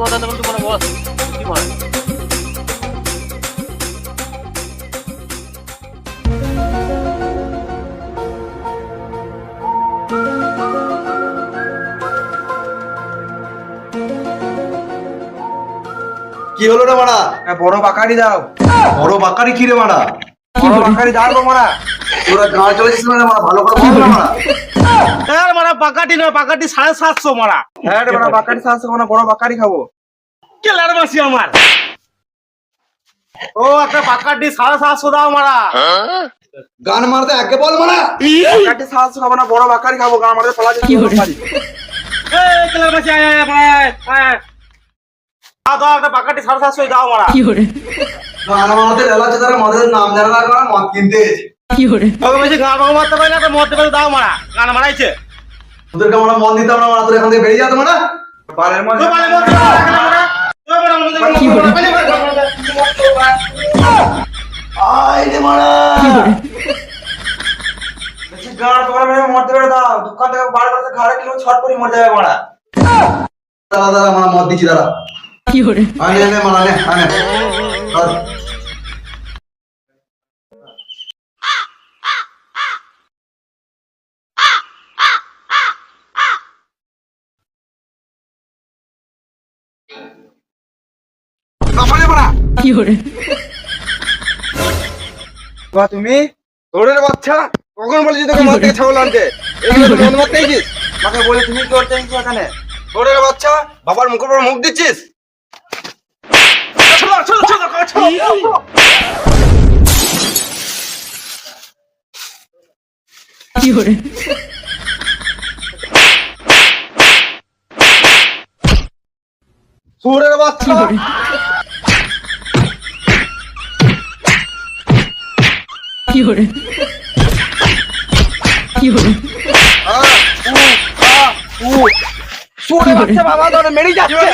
কথা তখন তোমার বস কি বলে কি হলো রে মারা? হ্যাঁ, বড় বাকারি দাও। বড় বাকারি কি রে মারা? বড় বাকারি দাও মারা। তোরা গাঁ চলেছিস না মারা ভালো করে বল না মারা। পাকাটি নয় পাকাটি সাড়ে সাতশো মারা। হ্যাঁ রে মারা বাকারি সাহস বড় বাকারি খাব। কেলার মাসি আমার? ও একটা পাকাটি সাড়ে সাতশো দাও মারা। গান মারতে আগে বল মারা। বাকারি সাহস খাব না বড় বাকারি খাব গান আমাদের ফলা যাচ্ছে কেলার মাসি আয় আয় আয় আয়, আয়। দাও দাও একটা পাকাটি সাড়ে সাতশো দাও মারা। গান মারতে লেলাচ্ছে তারা মদের নাম জানা না করা মদ কিনতে গান মারতে না মরতে পারে দাও মারা। গান মারাইছে। তোদেরকে আমরা মন দিতাম না তোর এখান থেকে বেরিয়ে যেত মারা বালের মধ্যে তো পালে মরতে পারে না, মরতে। আয় রে মারা। তোমার পেরে দাও। দোকান থেকে বার করে ঘরে কিলো ছট করে মরে যাবে মারা। দাঁড়া দাঁড়া মারা মদ দিচ্ছি মারা নে আয় বা তুমি তোরের বাচ্চা? কখন বলেছি তোকে থেকে ছাগল আনতে? এগুলো তো মদ মারতে গেছিস মাকে বলে তুমি কি করতে গেছিস এখানে? তোরের বাচ্চা? বাবার মুখের উপর মুখ দিচ্ছিস? চলো, চলো, চলো, চলো, চলো। সুরের বাচ্চা। কি হরে কি হরে সুরের বাচ্চা বাবা ধরে মেরে যাচ্ছে।